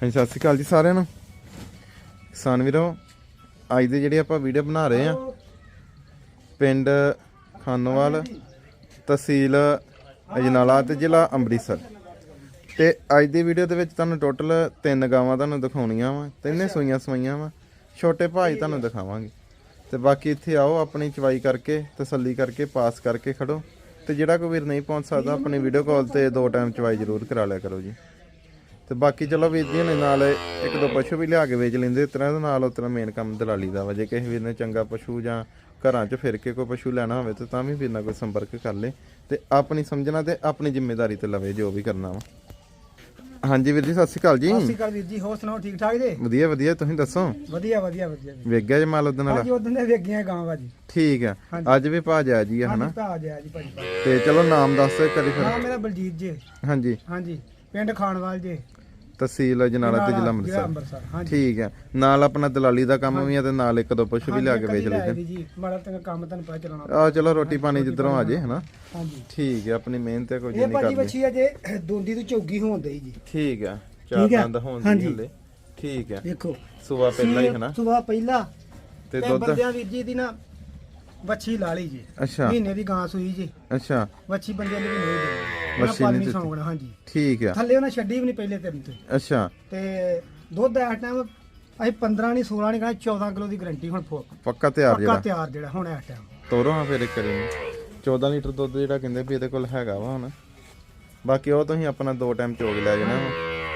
ਹਾਂਜੀ ਸਤਿ ਸ਼੍ਰੀ ਅਕਾਲ ਜੀ ਸਾਰਿਆਂ ਨੂੰ। ਕਿਸਾਨ ਵੀਰੋ ਅੱਜ ਦੇ ਜਿਹੜੇ ਆਪਾਂ ਵੀਡੀਓ ਬਣਾ ਰਹੇ ਆ ਪਿੰਡ ਖਾਨੋਵਾਲ ਤਹਿਸੀਲ ਅਜਨਾਲਾ ਤੇ ਜ਼ਿਲ੍ਹਾ ਅੰਮ੍ਰਿਤਸਰ। ਤੇ ਅੱਜ ਦੀ ਵੀਡੀਓ ਦੇ ਵਿੱਚ ਤੁਹਾਨੂੰ ਟੋਟਲ ਤਿੰਨ ਗਾਵਾਂ ਤੁਹਾਨੂੰ ਦਿਖਾਉਣੀਆਂ ਵਾ ਤਿੰਨੇ ਸੂਈਆਂ ਸਵਾਈਆਂ ਵਾ ਛੋਟੇ ਭਾਈ ਤੁਹਾਨੂੰ ਦਿਖਾਵਾਂਗੇ। ਤੇ ਬਾਕੀ ਇੱਥੇ ਆਓ ਆਪਣੀ ਚਵਾਈ ਕਰਕੇ ਤਸੱਲੀ ਕਰਕੇ ਪਾਸ ਕਰਕੇ ਖੜੋ। ਤੇ ਜਿਹੜਾ ਕੋਈ ਵੀਰ ਨਹੀਂ ਪਹੁੰਚ ਸਕਦਾ ਆਪਣੀ ਵੀਡੀਓ ਕਾਲ ਤੇ ਦੋ ਟਾਈਮ ਚਵਾਈ ਜ਼ਰੂਰ ਕਰਾ ਲਿਆ ਕਰੋ ਜੀ। ਤੇ ਬਾਕੀ ਚਲੋ ਜੀ ਨੇ ਨਾਲ ਇੱਕ ਦੋ ਪਸ਼ੂ ਵੀ ਲਿਆ ਕੇ ਵੇਚ ਲੈਂਦੇ ਇਸ ਤਰ੍ਹਾਂ ਦੇ ਨਾਲ ਉਤਰਾ ਮੇਨ ਕੰਮ ਦਲਾਲੀ ਦਾ ਵਾ। ਜੇ ਕਿਸੇ ਵੀਰ ਨੇ ਚੰਗਾ ਪਸ਼ੂ ਜਾਂ ਘਰਾਂ 'ਚ ਫਿਰ ਕੇ ਕੋਈ ਪਸ਼ੂ ਲੈਣਾ ਹੋਵੇ ਤੇ ਤਾਂ ਵੀ ਵੀਰ ਨਾਲ ਕੋਈ ਸੰਪਰਕ ਕਰ ਲੇ ਤੇ ਆਪਣੀ ਸਮਝਣਾ ਤੇ ਆਪਣੀ ਜ਼ਿੰਮੇਵਾਰੀ ਤੇ ਲਵੇ ਜੋ ਵੀ ਕਰਨਾ ਵਾ। ਹਾਂਜੀ ਵੀਰ ਜੀ ਸਤਿ ਸ਼੍ਰੀ ਅਕਾਲ ਜੀ। ਸਤਿ ਸ਼੍ਰੀ ਅਕਾਲ ਵੀਰ ਜੀ ਹੋਰ ਸੁਣਾਓ ਠੀਕ ਠਾਕ ਜੀ? ਵਧੀਆ ਵਧੀਆ ਤੁਸੀਂ ਦੱਸੋ? ਵਧੀਆ ਵਧੀਆ ਵਧੀਆ ਵੇਖ ਗਿਆ ਜੇ ਮਾਲ ਉਹਦੇ ਨਾਲ ਹਾਂਜੀ ਉਦੋਂ ਦੇ ਵੇਗੀਆਂ ਗਾਂ ਵਾ ਜੀ ਠੀਕ ਆ। ਅੱਜ ਵੀ ਭਾ ਜਾ ਜੀ ਆ ਹਨਾ? ਹਾਂਜੀ ਭਾ ਜਿਆ ਜੀ ਭਾਜੀ। ਤੇ ਚਲੋ ਨਾਮ ਦੱਸ ਕਰੀ ਫਿਰ। ਨਾਮ ਮੇਰਾ ਬਲਜੀਤ ਜੀ। ਹਾਂਜੀ। ਹਾਂਜੀ। ਪਿੰਡ ਖਾਨਵਾਲ ਜੀ। ਤਹਿਸੀਲ ਜਨਾਲਾ ਤੇ ਜ਼ਿਲ੍ਹਾ ਅੰਮ੍ਰਿਤਸਰ। ਹਾਂਜੀ। ਠੀਕ ਆ ਨਾਲ ਆਪਣਾ ਦਲਾਲੀ ਦਾ ਕੰਮ ਵੀ ਆ ਤੇ ਨਾਲ ਇੱਕ ਦੋ ਪਸ਼ੂ ਵੀ ਲਿਆ ਕੇ ਵੇਚ ਲੈ ਲਈਦੇ ਜੀ। ਮਾੜਾ ਤੰਗ ਕੰਮ ਤੁਹਾਨੂੰ ਪਤਾ ਚਲਾਉਣਾ ਆ ਚਲੋ ਰੋਟੀ ਪਾਣੀ ਜਿੱਧਰੋਂ ਆ ਜੇ ਹਨਾ। ਹਾਂਜੀ। ਠੀਕ ਹੈ ਆਪਣੀ ਮਿਹਨਤ ਹੈ ਕੋਈ ਇਹ ਨਹੀਂ ਭਾਜੀ ਕਰਦੇ ਬੱਚੀ ਅਜੇ ਦੋਂਦੀ ਤੋਂ ਚੌਗੀ ਹੋਣ ਡਈ ਜੀ। ਠੀਕ ਹੈ ਚਾਰ ਹੈ। ਦੰਦ ਹੋਣ ਦੀ। ਹਲੇ। ਠੀਕ ਹੈ। ਦੇਖੋ। ਸੁਬਾ ਪਹਿਲਾਂ ਹੀ ਹਨਾ। ਸੁਬਾ ਪਹਿਲਾ। ਤੇ ਦੁੱਧ? ਬੰਦਿਆਂ ਵੀਰ ਜੀ ਦੀ ਨਾ ਬੱਚੀ ਲਾ ਲਈ ਜੀ। ਅੱਛਾ। ਮਹੀਨੇ ਦੀ ਗਾਂ ਸੂਈ ਜੀ। ਅੱਛਾ। ਬੱਚੀ ਬੰਦਿਆਂ ਨੂੰ ਵੀ ਨਹੀਂ ਦੇਣੀ ਵੱਛੀ ਨਹੀਂ ਦਿੱਤੀ। ਸੌਂਗਣਾ ਹਾਂਜੀ। ਠੀਕ ਹੈ ਥੱਲੇ ਉਹਨਾਂ ਛੱਡੀ ਵੀ ਨਹੀਂ ਪਹਿਲੇ ਦਿਨ ਤੋਂ। ਅੱਛਾ। ਤੇ ਦੁੱਧ ਇਸ ਟਾਈਮ ਅਸੀਂ 15 ਨਹੀਂ 16 ਨਹੀਂ ਕਹਿੰਦੇ 14 ਕਿਲੋ ਦੀ ਗਾਰੰਟੀ ਹੁਣ ਫੋ- ਪੱਕਾ ਤਿਆਰ ਪੱਕਾ ਜਿਹੜਾ? ਤਿਆਰ ਜਿਹੜਾ ਹੁਣ ਇਸ ਟਾਈਮ ਤੋਰੋ ਹਾਂ ਫਿਰ ਇੱਕ ਕਰੀ 14 ਲੀਟਰ ਦੁੱਧ ਜਿਹੜਾ ਕਹਿੰਦੇ ਵੀ ਇਹਦੇ ਕੋਲ ਹੈਗਾ ਵਾ ਹੁਣ। ਬਾਕੀ ਉਹ ਤੁਸੀਂ ਆਪਣਾ ਦੋ ਟਾਈਮ ਚੋਗ ਲੈ ਜਾਣਾ ਵਾ।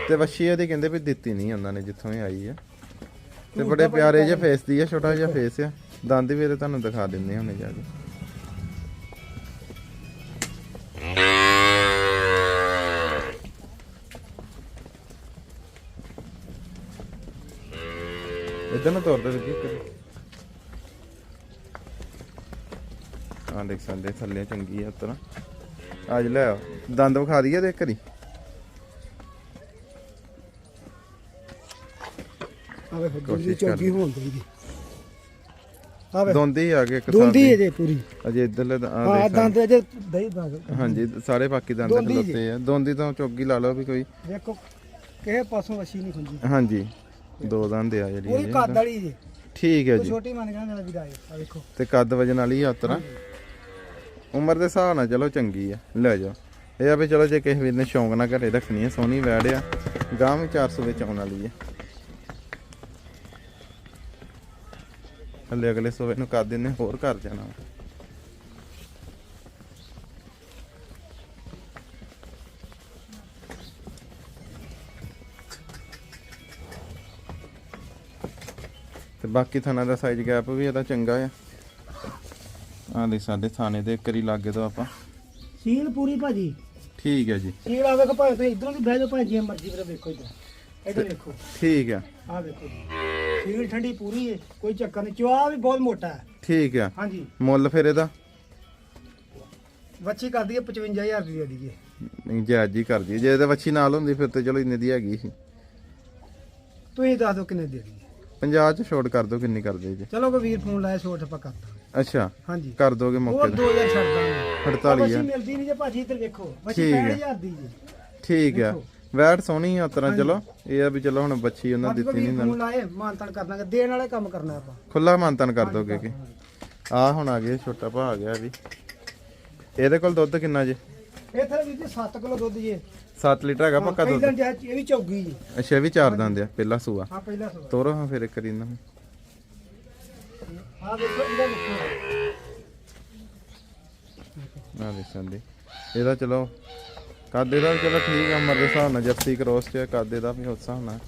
ਤੇ ਵੱਛੀ ਇਹਦੀ ਕਹਿੰਦੇ ਵੀ ਦਿੱਤੀ ਨਹੀਂ ਉਹਨਾਂ ਨੇ ਜਿੱਥੋਂ ਇਹ ਆਈ ਆ। ਤੇ ਬੜੇ ਪਿਆਰੇ ਜਿਹੇ ਫੇਸ ਦੀ ਆ ਛੋਟਾ ਜਿਹਾ ਫੇਸ ਆ। ਦੰਦ ਵੀ ਇਹਦੇ ਤੁਹਾਨੂੰ ਦਿਖਾ ਦਿੰਦੇ ਹੁਣੇ ਜਾ ਕੇ। ਇਦਾਂ ਨਾ ਤੋਰਦੇ ਵੀਰ ਜੀ ਕਰੀ ਆ ਦੇਖ ਸੰਦੇ ਥੱਲੇ ਚੰਗੀ ਆ ਉਤਰਾ। ਅੱਜ ਲੈ ਆਓ। ਦੰਦ ਵਿਖਾ ਦਈਏ ਦੇ ਕਰੀ ਆਵੇ ਫਿਰ ਕੋਸ਼ਿਸ਼ ਦੁੱਧ ਚੌਗੀ ਹੋਣ ਜੀ ਆਵੇ ਦੋਂਦੀ ਆ ਗਏ ਇੱਕ ਦੁੰਦੀ ਹੈ ਜੇ ਪੂਰੀ। ਅਜੇ ਇਧਰਲੇ ਆ ਹਾਂ ਦੇਖ ਦੰਦ ਅਜੇ ਦਹੀਂ ਦੰਦ। ਹਾਂਜੀ ਸਾਰੇ ਬਾਕੀ ਦੰਦ ਦੋਂਦੀ ਜੀ। ਖਲੋਤੇ ਆ। ਦੋਂਦੀ ਤਾਂ ਚੌਗੀ ਲਾ ਲਓ ਵੀ ਕੋਈ। ਦੇਖੋ ਕਿਸੇ ਪਾਸੋਂ ਵਸ਼ੀ ਨਹੀਂ ਖੁੰਜੀ ਹਾਂਜੀ। ਦੋ ਦੰਦ ਆ ਜਿਹੜੀ ਪੂਰੀ ਇਹਦੇ। ਕੱਦ ਵਾਲੀ ਜੀ। ਠੀਕ ਹੈ ਜੀ। ਛੋਟੀ ਮੰਨ ਮੇਰਾ ਵੀਰਾ ਇਹ ਆ ਵੇਖੋ। ਤੇ ਕੱਦ ਵਜਨ ਵਾਲੀ ਆ ਉਤਰਾ। ਉਮਰ ਦੇ ਹਿਸਾਬ ਨਾਲ ਚਲੋ ਚੰਗੀ ਆ। ਲੈ ਜਾਓ। ਇਹ ਆ ਵੀ ਚਲੋ ਜੇ ਕਿਸੇ ਵੀਰ ਨੇ ਸ਼ੌਂਕ ਨਾਲ ਘਰੇ ਰੱਖਣੀ ਆ ਸੋਹਣੀ ਵੈੜ ਆ ਗਾਂ ਵੀ 400 ਵਿੱਚ ਆਉਣ ਵਾਲੀ ਆ। ਹਲੇ ਅਗਲੇ ਸੋਵੇ ਨੂੰ ਕਰ ਦਿੰਨੇ ਹੋਰ ਕਰ ਜਾਣਾ ਤੇ ਬਾਕੀ ਥਾਣਾ ਦਾ ਸਾਈਜ਼ ਗੈਪ ਵੀ ਇਹਦਾ ਚੰਗਾ ਆ। ਆਹ ਦੇ ਸਾਡੇ ਥਾਣੇ ਦੇ ਕਰੀ ਲਾਗੇ ਤੋਂ ਆਪਾਂ। ਸੀਲ ਪੂਰੀ ਭਾਜੀ। ਠੀਕ ਹੈ ਜੀ। ਸੀਲ ਆ ਵੇਖੋ ਭਾਵੇਂ ਤੁਸੀਂ ਇਧਰੋਂ ਵੀ ਬਹਿ ਜਾਓ ਭਾਵੇਂ ਜਿਵੇਂ ਮਰਜ਼ੀ ਵੀਰੇ ਵੇਖੋ ਇਧਰ। ਇਧਰ ਵੇਖੋ। ਠੀਕ ਆ। ਆ ਵੇਖੋ। ਜੀ ਸੀਲ ਠੰਡੀ ਪੂਰੀ ਹੈ ਕੋਈ ਚੱਕਰ ਨਹੀਂ। ਚਵਾ ਵੀ ਬਹੁਤ ਮੋਟਾ ਹੈ। ਠੀਕ ਆ। ਹਾਂਜੀ। ਮੁੱਲ ਫਿਰ ਇਹਦਾ? ਬੱਚੀ ਕਰਦੀ ਹੈ 55000 ਦੀ ਦੇ ਦਈਏ। ਨਹੀਂ ਜਾਇਜ਼ ਹੀ ਕਰਦੀ ਜੇ ਇਹਦੇ ਵੱਛੀ ਨਾਲ ਹੁੰਦੀ ਫਿਰ ਤੇ ਚਲੋ ਇੰਨੇ ਦੀ ਹੈਗੀ ਸੀ। ਤੁਸੀਂ ਦੱਸ ਦਿਓ ਕਿੰਨੇ ਦੇ ਦਈਏ। 50 ਚ ਛੋਟ ਕਰ ਦੋ ਕਿੰਨੀ ਕਰਦੇ ਜੀ ਚਲੋ ਕੋਈ ਵੀਰ ਫੋਨ ਲਾਇਆ ਛੋਟ ਆਪਾਂ ਕਰ ਦਾਂਗੇ ਅੱਛਾ ਹਾਂਜੀ। ਕਰ ਦੋਗੇ ਮੌਕੇ ਤੇ। 2000 ਛੱਡ ਦਾਂਗੇ। 48 ਬੱਚੀ ਆ ਮਿਲਦੀ ਨਹੀਂ ਜੇ ਭਾਜੀ ਇੱਧਰ ਵੇਖੋ। ਬੱਚੀ ਠੀਕ ਹੈ। 65000 ਦੀ ਜੀ। ਠੀਕ ਆ। ਵੈਟ ਸੋਹਣੀ ਆ ਉਤਰਾ ਚਲੋ। ਇਹ ਆ ਵੀ ਚਲੋ ਹੁਣ ਬੱਚੀ ਉਹਨਾਂ ਬਾਕੀ ਕੋਈ ਦਿੱਤੀ ਵੀਰ ਨਹੀਂ ਫੋਨ ਲਾਏ ਮਾਨਤਨ ਕਰ ਦਾਂਗੇ। ਦੇਣ ਵਾਲੇ ਕੰਮ ਕਰਨਾ ਆਪਾਂ। ਖੁੱਲਾ ਮਾਨਤਨ ਕਰ ਦੋਗੇ ਕਿ? ਆ ਹੁਣ ਆ ਗਿਆ ਛੋਟਾ ਭਾ ਆ ਗਿਆ ਵੀ। ਇਹਦੇ ਕੋਲ ਦੁੱਧ ਕਿੰਨਾ ਜੀ? ਇਹ ਥਲੇ ਵੀਰ ਜੀ 7 ਕਿਲੋ ਦੁੱਧ ਜੀ। 7 ਲੀਟਰ ਹੈਗਾ ਪੱਕਾ ਦੁੱਧ? ਪਹਿਲਾਂ ਜਿਹੜਾ ਇਹ ਵੀ ਚੌਗੀ ਜੀ। ਅੱਛਾ ਇਹ ਵੀ ਚਾਰ ਦੰਦ ਆ ਪਹਿਲਾ ਸੂਆ। ਹਾਂ ਪਹਿਲਾ ਸਵਾਲ ਤੋਰੋ ਹਾਂ ਫਿਰ ਇੱਕ ਵਾਰੀ ਇਹਨਾਂ ਨੂੰ। ਹਾਂ ਦੇਖੋ ਇਹਦਾ ਦੇਖੋ। ਆ ਦੇਖਾਂ ਦੇ ਇਹਦਾ ਚਲੋ ਕਾਦੇ ਦਾ ਚਲੋ ਠੀਕ ਆ ਉਮਰ ਦੇ ਹਿਸਾਬ ਨਾਲ ਜਰਸੀ ਕ੍ਰੋਸ ਚ ਕਾਦੇ ਦਾ ਵੀ ਹਿਸਾਬ ਨਾਲ।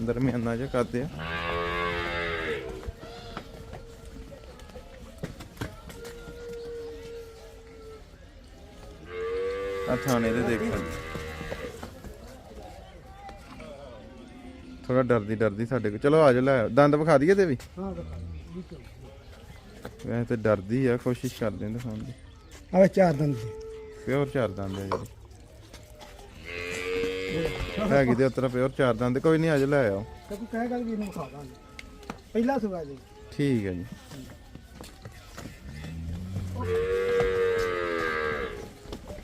ਦਰਮਿਆਨਾ ਜਿਹਾ ਕਾਦੇ ਆ। ਆ ਥਾਣੇ ਦੇ ਦੇਖਣ ਥੋੜਾ ਡਰਦੀ ਡਰਦੀ ਸਾਡੇ ਕੋਲ। ਚਲੋ ਆ ਜਾ ਲੈ ਆਓ। ਦੰਦ ਵਿਖਾ ਦਈਏ ਤੇ ਵੀ? ਵੈਸੇ ਤੇ ਡਰਦੀ ਆ ਕੋਸ਼ਿਸ਼ ਕਰਦੇ ਹਾਂ ਦਿਖਾਉਣ ਦੀ ਆਵੇ ਚਾਰ ਦਿਨ ਦੀ ਪਿਓਰ ਚਾਰ ਦੰਦ ਆ ਜਿਹੜੀ। ਹੈਗੀ ਤੇ ਉਤਰਾ ਪਿਓਰ ਚਾਰ ਦੰਦ। ਕੋਈ ਨਹੀਂ ਅੱਜ ਲੈ ਆਓ। ਤੇ ਕੋਈ ਕਹੇ ਗੱਲ ਵੀਰ ਨੂੰ ਖਾ ਦਾਂਗੇ। ਪਹਿਲਾ ਸੁਗਾ ਜੀ ਠੀਕ ਹੈ ਜੀ।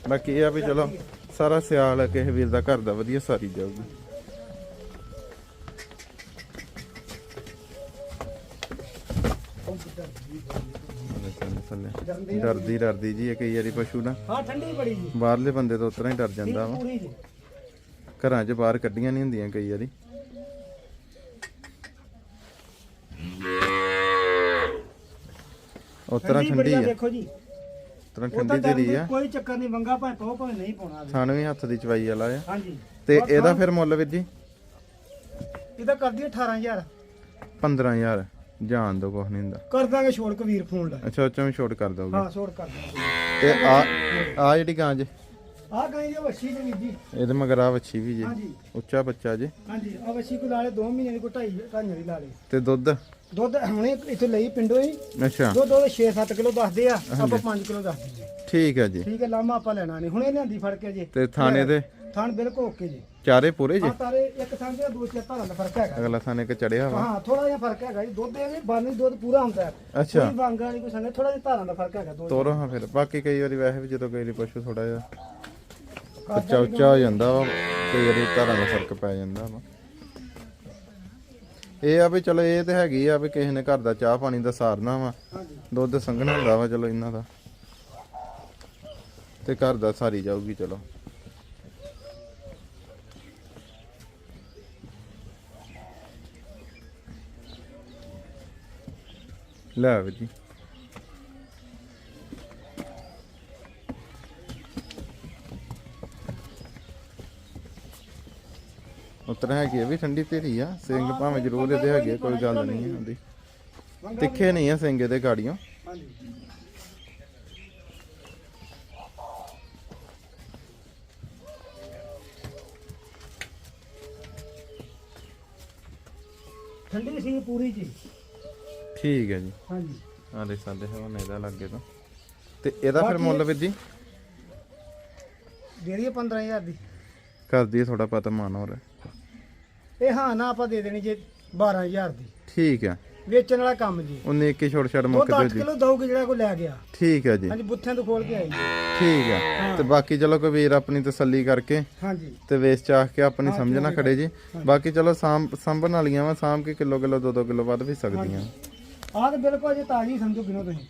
ਬਾਕੀ ਇਹ ਆ ਵੀ ਚਲੋ ਸਾਰਾ ਸਿਆਲ ਕਿਸੇ ਵੀਰ ਦਾ ਘਰ ਦਾ ਵਧੀਆ ਸਾਰੀ ਜਾਊਗੀ। ਡਰਦੀ ਡਰਦੀ ਜੀ ਇਹ ਕਈ ਵਾਰੀ ਪਸ਼ੂ ਨਾ ਹਾਂ ਠੰਡੀ ਬੜੀ ਜੀ। ਬਾਹਰਲੇ ਬੰਦੇ ਤੋਂ ਉਤਰਾ ਹੀ ਡਰ ਜਾਂਦਾ ਵਾ। ਘਰਾਂ 'ਚ ਬਾਹਰ ਕੱਢੀਆਂ ਨਹੀਂ ਹੁੰਦੀਆਂ ਕਈ ਵਾਰੀ। ਉਤਰਾ ਠੰਡੀ ਆ। ਦੇਖੋ ਜੀ। ਉਤਰਾ ਉਹ ਤਾਂ ਠੰਡੀ ਆ। ਕੋਈ ਚੱਕਰ ਨਹੀਂ ਵੰਗਾ ਭਾਵੇਂ ਪਾਓ ਭਾਵੇਂ ਨਹੀਂ ਪਾਉਣਾ ਥਣ ਵੀ ਹੱਥ ਦੀ ਚਵਾਈ ਵਾਲਾ ਆ। ਹਾਂਜੀ। ਤੇ ਇਹਦਾ ਫਿਰ ਮੁੱਲ ਵੀਰ ਜੀ? ਇਹਦਾ ਕਰਦੀ 18000 15000 ਜਾਣ ਦੋ ਕੁਛ ਨਹੀਂ ਹੁੰਦਾ। ਕਰ ਦਾਂਗੇ ਛੋੜ ਕਵੀਰ ਫੋਨ ਦਾ ਅੱਛਾ ਉੱਚੋਂ ਵੀ ਛੋਟ ਕਰ ਦੋਗੇ। ਹਾਂ ਛੋੜ ਕਰ ਦਾਂਗੇ। ਤੇ ਆ ਆ ਜਿਹੜੀ ਗਾਂ ਜੇ? ਆ ਗਈ ਜੀ ਵੱਛੀ ਜੀ। ਜੀ ਇਹਦੇ ਮਗਰ ਆ ਵੱਛੀ ਵੀ ਜੇ। ਹਾਂਜੀ। ਉੱਚਾ ਬੱਚਾ ਜੇ। ਹਾਂਜੀ ਆ ਵੱਛੀ ਕੋ ਲਾਲੇ 2 ਮਹੀਨੇ ਦੀ ਕੋ ਢਾਈ ਢਾਈਆਂ ਦੀ ਲਾਲੇ ਤੇ ਦੁੱਧ? ਦੁੱਧ ਹੁਣੇ ਇੱਥੇ ਲਈ ਪਿੰਡੋਂ ਹੀ। ਅੱਛਾ। ਦੁੱਧ ਉਹਦੇ 6-7 ਕਿਲੋ ਦੱਸਦੇ ਆ ਆਪਾਂ 5 ਕਿਲੋ ਦੱਸ ਦਿੰਦੇ ਠੀਕ ਹੈ ਜੀ। ਠੀਕ ਹੈ ਲਾਮਾ ਆਪਾਂ ਲੈਣਾ ਨਹੀਂ। ਹੁਣੇ ਲਿਆਂਦੀ ਫੜ ਕੇ ਜੀ। ਤੇ ਥਾਣੇ ਦੇ? ਥਾਣ ਬਿਲਕੁਲ ਓਕੇ ਜੀ। ਚਾਰੇ ਪੂਰੇ ਜੀ? ਆ ਤਾਰੇ ਇੱਕ ਥਾਂ ਤੇ ਦੋ ਚਾਰ ਧਾਰਾਂ ਦਾ ਫ਼ਰਕ ਹੈਗਾ। ਅਗਲਾ ਥਾਣੇ ਕ ਚੜਿਆ ਵਾ। ਹਾਂ ਥੋੜਾ ਜਿਹਾ ਫ਼ਰਕ ਹੈਗਾ ਜੀ। ਦੁੱਧ ਇਹ ਬਾਨੀ ਦੁੱਧ ਪੂਰਾ ਹੁੰਦਾ ਹੈ। ਅੱਛਾ। ਕੋਈ ਵਾਂਗਾ ਨਹੀਂ ਕੋਈ ਸੰਗੇ ਥੋੜਾ ਜਿਹਾ ਧਾਰਾਂ ਦਾ ਫ਼ਰਕ ਹੈਗਾ ਦੋ ਤੋਰੋ ਹਾਂ ਫਿਰ। ਬਾਕੀ ਕਈ ਵਾਰੀ ਵੈਸੇ ਵੀ ਜਦੋਂ ਕਈ ਵਾਰੀ ਪਸ਼ੂ ਥੋੜਾ ਜਿਹਾ ਉੱਚਾ ਉੱਚਾ ਹੋ ਜਾਂਦਾ ਵਾ, ਕਈ ਵਾਰੀ ਧਾਰਾਂ ਦਾ ਫ਼ਰਕ ਪੈ ਜਾਂਦਾ ਵਾ। ਇਹ ਆ ਵੀ ਚਲੋ, ਇਹ ਤੇ ਹੈਗੀ ਆ ਵੀ ਕਿਸੇ ਨੇ ਘਰ ਦਾ ਚਾਹ ਪਾਣੀ ਦਾ ਸਾਰਨਾ ਵਾ, ਦੁੱਧ ਸੰਘਣਾ ਹੁੰਦਾ ਵਾ ਚਲੋ ਇਹਨਾਂ ਦਾ। ਤੇ ਘਰ ਦਾ ਸਾਰੀ ਜਾਊਗੀ, ਚਲੋ। ਲੈ ਵੀ ਉਤਰ ਹੈਗੀ ਆ ਵੀ ਠੰਡੀ ਤੇਰੀ ਆ। ਸਿੰਘ ਭਾਵੇਂ ਜ਼ਰੂਰ ਇਹਦੇ ਹੈਗੇ ਕੋਈ ਗੱਲ ਨਹੀਂ ਹੁੰਦੀ ਵੰਗਾ ਤਿੱਖੇ ਨਹੀਂ ਆ ਸਿੰਘ ਇਹਦੇ ਗਾੜੀਆਂ ਠੰਡੀ ਸੀ ਪੂਰੀ ਜੀ। ਠੀਕ ਹੈ ਜੀ। ਹਾਂਜੀ। ਆ ਦੇਖ ਸਕਦੇ ਹਵਾਨੇ ਦਾ ਲੱਗੇ ਤਾਂ। ਤੇ ਇਹਦਾ ਫਿਰ ਮੁੱਲ ਵੀਰ ਜੀ? ਦਈਏ 15000 ਦੀ। ਕਰਦੀ ਥੋੜਾ ਪਤਾ ਮਾਨ ਹੋ ਰਿਹਾ ਇਹ ਹਾਂ ਨਾ ਆਪਾਂ ਦੇ ਦੇਣੀ ਜੇ 12000 ਦੀ। ਠੀਕ ਹੈ। ਵੇਚਣ ਵਾਲਾ ਕੰਮ ਜੀ। ਉਹਨੇ ਇੱਕ ਹੀ ਛੋੜ ਛੜ ਉਹ ਮੁੱਕ 10 ਦਿਓ ਜੀ ਕਿਲੋ ਦਊਗੇ ਜਿਹੜਾ ਕੋਈ ਲੈ ਗਿਆ। ਠੀਕ ਹੈ ਜੀ। ਹਾਂਜੀ ਬੁੱਥਿਆਂ ਤੋਂ ਖੋਲ ਕੇ ਆਈ। ਠੀਕ ਹੈ। ਤੇ ਬਾਕੀ ਚਲੋ ਕੋਈ ਵੀਰ ਆਪਣੀ ਤਸੱਲੀ ਕਰਕੇ ਹਾਂਜੀ। ਤੇ ਵੇਚ ਚਾਹ ਕੇ ਆਪਣੀ ਸਮਝ ਨਾ ਖੜੇ ਜੀ। ਬਾਕੀ ਚਲੋ ਸਾਂਭ ਸੰਭਣ ਵਾਲੀਆਂ ਵਾ ਸਾਂਭ ਕੇ ਕਿਲੋ ਕਿਲੋ ਦੋ ਦੋ ਕਿਲੋ ਵੱਧ ਵੀ ਸਕਦੀਆਂ। ਆਹ ਤੇ ਬਿਲਕੁਲ ਜੇ ਤਾਜ਼ੀ ਸਮਝੋ ਕਿਨੋ ਤੁਸੀਂ।